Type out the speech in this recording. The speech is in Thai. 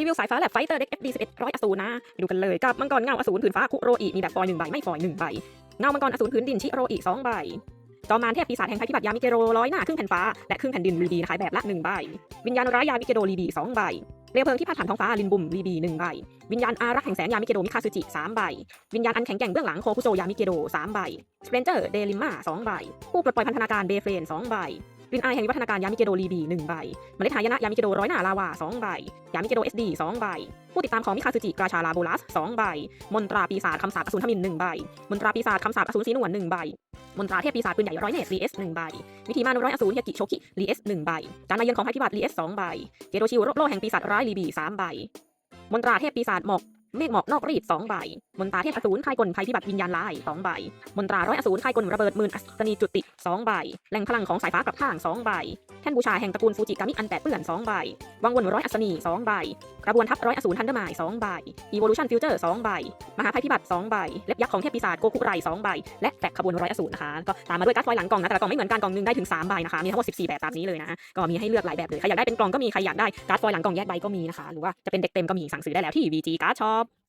รีวิวสายฟ้าแลบไฟเตอร์เด็ก FD 11 ร้อยอสูรนะไปดูกันเลยกับมังกรเงาอสูรผืนฟ้าคุโรอีมีแบบฟอยหนึ่งใบไม่ฟอยหนึ่งใบเงามังกรอสูรผืนดินชิโรอีสองใบจอมมารเทพปีศาจแห่งภัยพิบัติยามิเกโรร้อยหน้าครึ่งแผ่นฟ้าและครึ่งแผ่นดินรีบีนะคะแบบละหนึ่งใบ วิญญาณร้ายยามิเกโรรีบีสองใบเปลวเพลิงที่พาดผ่านท้องฟ้าลินบุมรีบีหนึ่งใบ วิญญาณอารักแห่งแสงยามิเกโรมิคาซึจิสามใบ วิญญาณอันแข็งแกร่งเบื้องหลังโคคุโจยามิเกโรสามใบสเปนเจอร์เดลิม่าสองใบ ผู้ปลดปล่อยพันธนาการเบเฟรนสองใบ วินไอแห่งวิวัฒนาการยามิเกโรรีบีหนึ่งใบเมล็ดหายนะยามิเกโดร้อยหน้าลาวาสองใบยามิเกโดเอสดีสองใบ ผู้ติดตามของมิคาซึจิราชาลาโบลัสสองใบ มนตราปีศาจคำสาปอสูรทมินหนึ่งใบ มนตราปีศาจคำสาปอสูรสีนวลหนึ่งใบ มนตราเทพปีศาจปืนใหญ่ร้อยเนตรีเอสหนึ่งใบ วิธีมานร้อยอสูรเฮียกิโชกิรีเอสหนึ่งใบ การมาเยือนของภัยพิบัติรีเอสสองใบ เจโรชิวโรโลแห่งปีศาจร้ายรีบีสามใบ มนตราเทพปีศาจหมอก เมฆหมอกนอกรีดสองใบ มนตราเทพอสูรคายกลภัยพิบัติวิญญาณลายสองใบ มนตราร้อยอสูรคายกลระเบิดหมื่นอัศนีจุติสองใบ แหล่งพลังของสายฟ้ากลับข้างสองใบแท่นบูชาแห่งตระกูลฟูจิกามิอันแปดเปื้อน2ใบ วังวนร้อยอัศนี2ใบ กระบวนทัพร้อยอสูรทันเดอร์มาย2ใบ Evolution Future 2ใบ มหาภัยพิบัติ2ใบ เล็บยักษ์ของเทพปีศาจโกคุไร2ใบ และแฟกขบวนร้อยอสูรนะคะ ก็ตามมาด้วยการ์ดฟอยล์หลังกล่องนะ แต่ละกล่องไม่เหมือนกันกล่องหนึงได้ถึง3ใบนะคะ มีทั้งหมด14แบบตามนี้เลยนะก็มีให้เลือกหลายแบบเลย ใครอยากได้เป็นกล่องก็มี ใครอยากได้การ์ดฟอยล์หลังกล่องแยกใบก็มีนะคะ หรือว่าจะเป็นเด็กเต็มก็มีสั่งซื้อได้แล้วที่ VG Card Shop